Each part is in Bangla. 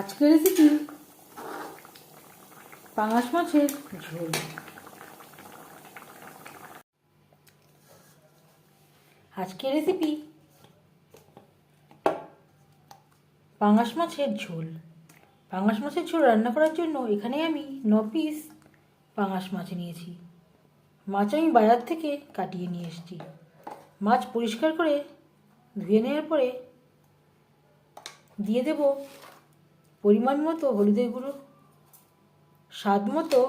আজকের রেসিপি পাঙাশ মাছের ঝোল। আজকের রেসিপি পাঙাশ মাছের ঝোল। পাঙাশ মাছের ঝোল রান্না করার জন্য এখানে আমি ন পিস পাঙাশ মাছ নিয়েছি। মাছ আমি বাজার থেকে কাটিয়ে নিয়ে এসেছি। মাছ পরিষ্কার করে ধুয়ে নেওয়ার পরে দিয়ে দেব পরিমাণ মতো হলুদের গুঁড়ো, স্বাদ মতো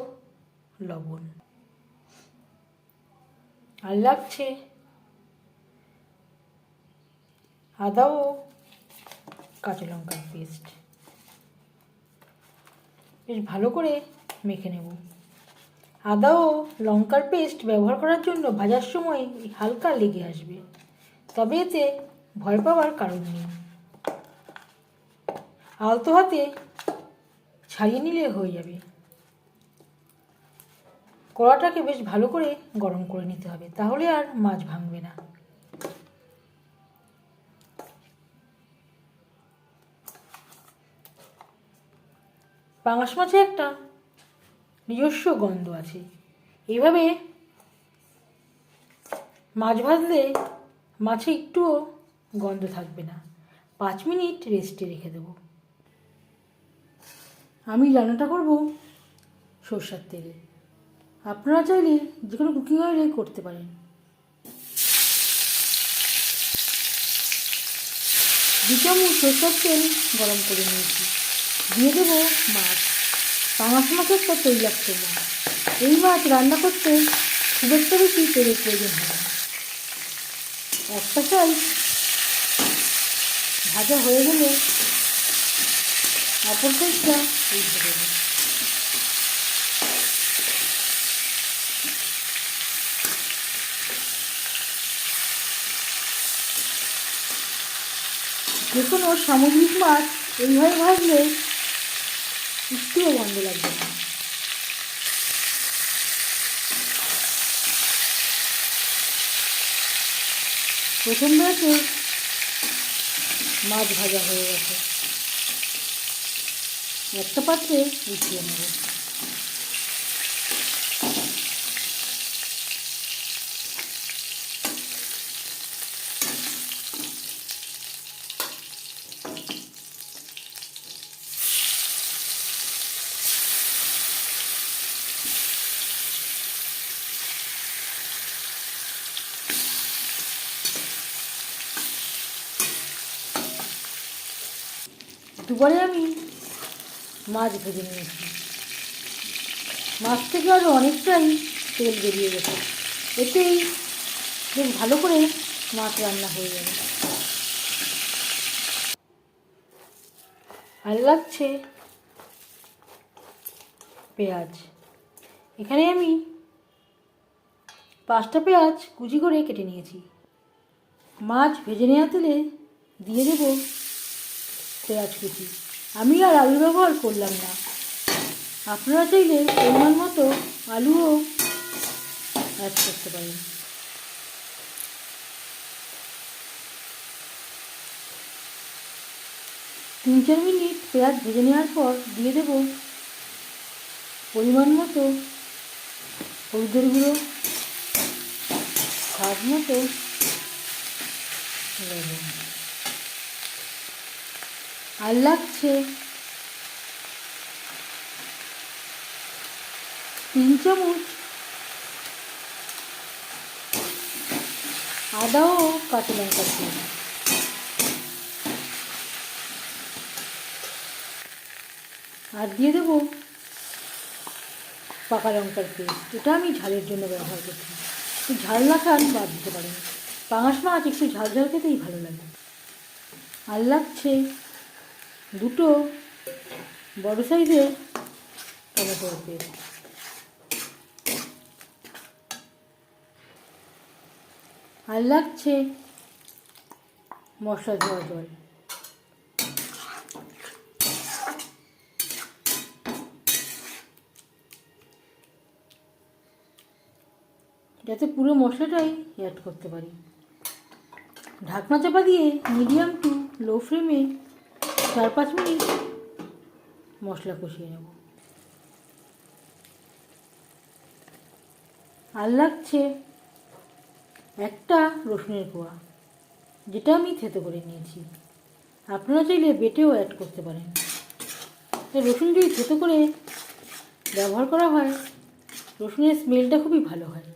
লবণ। আর লাগছে আদা ও কাঁচা লঙ্কার পেস্ট। বেশ ভালো করে মেখে নেব। আদা ও লঙ্কার পেস্ট ব্যবহার করার জন্য ভাজার সময় হালকা লেগে আসবে, তবে এতে ভয় পাওয়ার কারণ নেই। আলতো হাতে ছাড়িয়ে নিলে হয়ে যাবে। কড়াটাকে বেশ ভালো করে গরম করে নিতে হবে, তাহলে আর মাছ ভাঙবে না। পাঙাশ মাছে একটা নিজস্ব গন্ধ আছে। এইভাবে মাছ ভাজলে মাছে একটুও গন্ধ থাকবে না। পাঁচ মিনিট রেস্টে রেখে দেবো। আমি রান্নাটা করব সর্ষার তেলে। আপনারা চাইলে যে কোনো কুকিং অয়েলে করতে পারেন। দু চামচ সর্ষার তেল গরম করে নিয়েছি। দিয়ে দেবো মাছ। পাঙাশ মাছের একটা তৈলাক্ত মাছ। এই মাছ রান্না করতে খুব একটা বেশি তেলের প্রয়োজন হয় একটা সাইজ ভাজা হয়ে গেলে অপর সাইডটা যে কোনো সামুদ্রিক মাছ এইভাবে ভাজলে একটুও গন্ধ লাগবে না। প্রথম ব্যাচে মাছ ভাজা হয়ে গেছে। একটা পাত্রে উঠিয়ে নেব। দুবারে আমি মাছ ভেজে নিয়েছি। মাছ থেকে আরও অনেকটাই তেল বেরিয়ে গেছে। এতেই বেশ ভালো করে মাছ রান্না হয়ে যাবে আর লাগছে পেঁয়াজ। এখানে আমি পাঁচটা পেঁয়াজ কুচি করে কেটে নিয়েছি। মাছ ভেজে নেওয়া তেলে দিয়ে দেবো পেঁয়াজ কুচি। আমি আর আলু ব্যবহার করলাম না। আপনারা চাইলে পরিমাণ মতো আলুও অ্যাড করতে পারেন। তিন চার মিনিট পেঁয়াজ ভেজে নেওয়ার পর দিয়ে দেব পরিমাণ মতো হলুদের গুঁড়ো, স্বাদ মতো লবণ। আর লাগছে তিন চামচ আদা ও কাঁচা লঙ্কা তেল আর দিয়ে দেবো পাকা লঙ্কার পেস্ট। এটা আমি ঝালের জন্য ব্যবহার করছি। ঝাল না খান বাদ দিতে পারেন। পাঙাশ মাছ একটু ঝাল ঝাল খেতেই ভালো লাগে। আর লাগছে দুটো, বড় সাইজের টমেটোর পেস্ট আর লাগছে মশলা ধোয়া জল। যাতে পুরো মশলাটাই অ্যাড করতে পারি। ঢাকনা চাপা দিয়ে মিডিয়াম টু লো ফ্লেমে চার পাঁচ মিনিট মশলা কষিয়ে নেব। আর লাগছে একটা রসুনের কোয়া, যেটা আমি থেতো করে নিয়েছি। আপনারা চাইলে বেটেও অ্যাড করতে পারেন। রসুন যদি থেতো করে ব্যবহার করা হয়, রসুনের স্মেলটা খুবই ভালো হয়।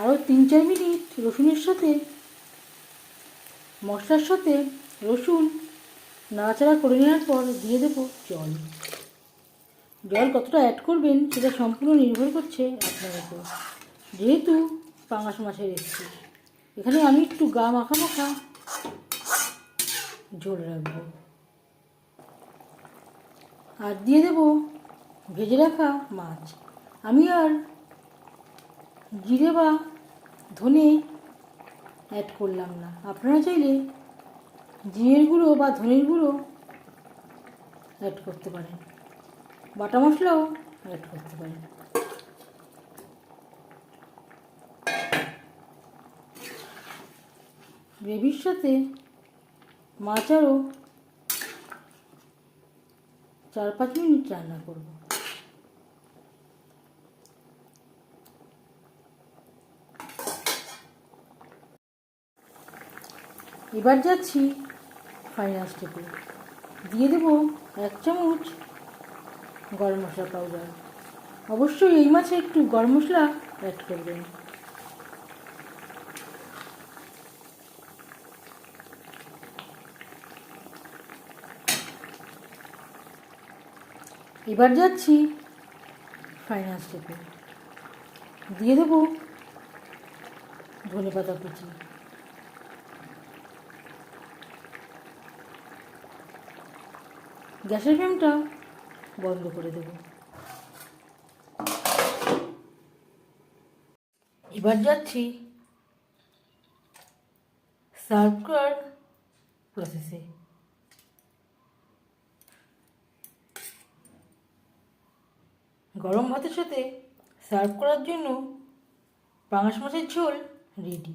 আরও তিন চার মিনিট রসুনের সাথে, মশলার সাথে রসুন নাড়াচাড়া করে নেওয়ার পর দিয়ে দেবো জল। জল কতটা অ্যাড করবেন সেটা সম্পূর্ণ নির্ভর করছে আপনার উপর। যেহেতু পাঙাশ মাছের রেসিপি এখানে আমি একটু গা মাখা মাখা ঝোল রাখব। আর দিয়ে দেবো ভেজে রাখা মাছ। আমি আর জিরে বা ধনে অ্যাড করলাম না। আপনারা চাইলে জিরের গুঁড়ো বা ধনির গুঁড়ো অ্যাড করতে পারেন। বাটা মশলাও অ্যাড করতে পারেন। গ্রেভির সাথে মাছ আরও চার পাঁচ মিনিট রান্না করব। এবার যাচ্ছি ফাইনাল স্টেপে দিয়ে দেবো এক চামচ গরম মশলা পাউডার অবশ্যই এই মাছে একটু গরম মশলা অ্যাড করবেন। এবার যাচ্ছি ফাইনাল স্টেপে দিয়ে দেবো ধনে পাতা কুচি। গ্যাসের ফ্লেমটা বন্ধ করে দেব। এবার যাচ্ছি সার্ভ করার প্রসেসে গরম ভাতের সাথে সার্ভ করার জন্য পাঙাশ মাছের ঝোল রেডি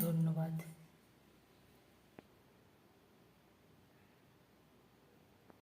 ধন্যবাদ।